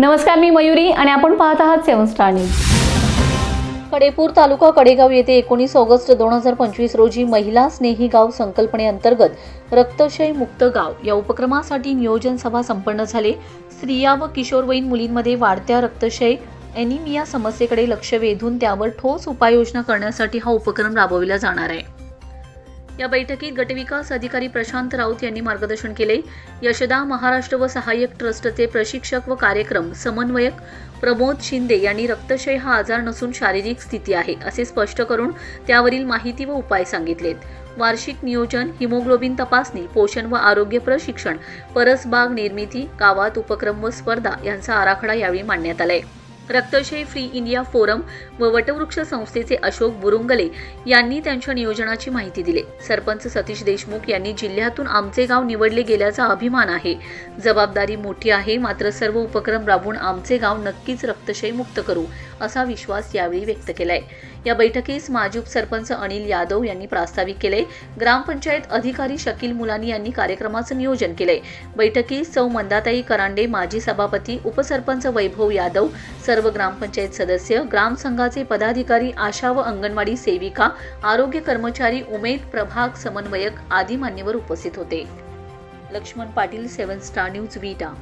नमस्कार मी मयुरी आणि आपण पाहत आहात seven star news. Kadepur taluka Kadegaon येथे एकोणीस ऑगस्ट दोन हजार पंचवीस रोजी महिला स्नेही गाव संकल्पनेअंतर्गत रक्तशय मुक्त गाव या उपक्रमासाठी नियोजन सभा संपन्न झाले. स्त्रिया व किशोरवयीन मुलींमध्ये वाढत्या रक्तशय एनिमिया समस्येकडे लक्ष वेधून त्यावर ठोस उपाययोजना करण्यासाठी हा उपक्रम राबविला जाणार आहे. या बैठकीत गटविकास अधिकारी प्रशांत राऊत यांनी मार्गदर्शन केले. यशदा महाराष्ट्र व सहाय्यक ट्रस्टचे प्रशिक्षक व कार्यक्रम समन्वयक प्रमोद शिंदे यांनी रक्तक्षय हा आजार नसून शारीरिक स्थिती आहे असे स्पष्ट करून त्यावरील माहिती व उपाय सांगितलेत. वार्षिक नियोजन हिमोग्लोबिन तपासणी पोषण व आरोग्य प्रशिक्षण परसबाग निर्मिती गावात उपक्रम व स्पर्धा यांचा आराखडा यावेळी मांडण्यात आलाय. रक्तशय फ्री इंडिया फोरम व वटवृक्ष संस्थेचे अशोक बुरुंगले यांनी त्यांच्या नियोजनाची माहिती दिली. सरपंच सतीश देशमुख यांनी जिल्ह्यातून आमचे गाव निवडले गेल्याचा अभिमान आहे. जबाबदारी मोठी आहे मात्र सर्व उपक्रम राबवून आमचे गाव नक्कीच रक्तशय मुक्त करू असा विश्वास यावेळी व्यक्त केलाय. या बैठकीस माजी उपसरपंच अनिल यादव यांनी प्रास्ताविक केले. ग्रामपंचायत अधिकारी शकील मुलानी यांनी कार्यक्रमाचं नियोजन केलंय बैठकीस सौ मंदाताई करांडे माजी सभापती उपसरपंच वैभव यादव सर्व ग्रामपंचायत सदस्य ग्रामसंघाचे पदाधिकारी आशा व अंगणवाडी सेविका आरोग्य कर्मचारी उमेद प्रभाग समन्वयक आदी मान्यवर उपस्थित होते. Laxman Patil seven star news Vita.